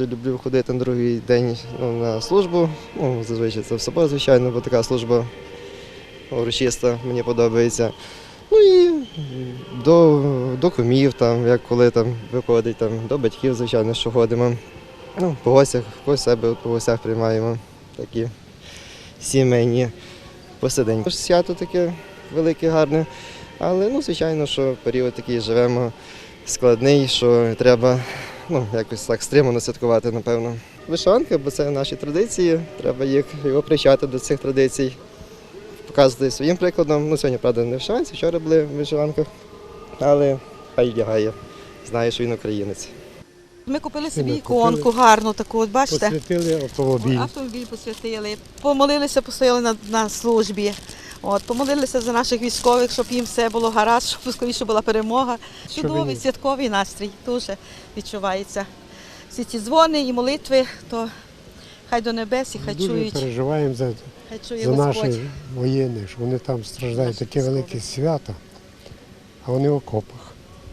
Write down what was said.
Люблю ходити на другий день ну, на службу. Ну, зазвичай це в собор, звичайно, бо така служба урочиста, мені подобається. Ну і до, до кумів, там, як коли там виходить, там, до батьків, звичайно, що ходимо. Ну, по гостях, по себе по гостях приймаємо такі сімейні посиденьки. Свято таке велике, гарне. Але ну, звичайно, що період такий живемо складний, що треба ну, якось так стримано святкувати, напевно. Вишиванка, бо це наші традиції, треба їх його привчати до цих традицій, показувати своїм прикладом. Ну, сьогодні, правда, не вишиванці, вчора були в вишиванках, але хай вдягає, знає, що він українець. Ми купили Ми собі купили. іконку гарну таку, от бачите? Посвятили автомобіль. Автомобіль посвятили. Помолилися, постояли на, на службі. От, помолилися за наших військових, щоб їм все було гаразд, щоб скоріше була перемога. Чудовий святковий настрій дуже відчувається. Всі ці дзвони і молитви, то хай до небес і хай Дуже чують, переживаємо за, хай чує за наших воєнних, що вони там страждають Наші таке військові. велике свято, а вони в окопах.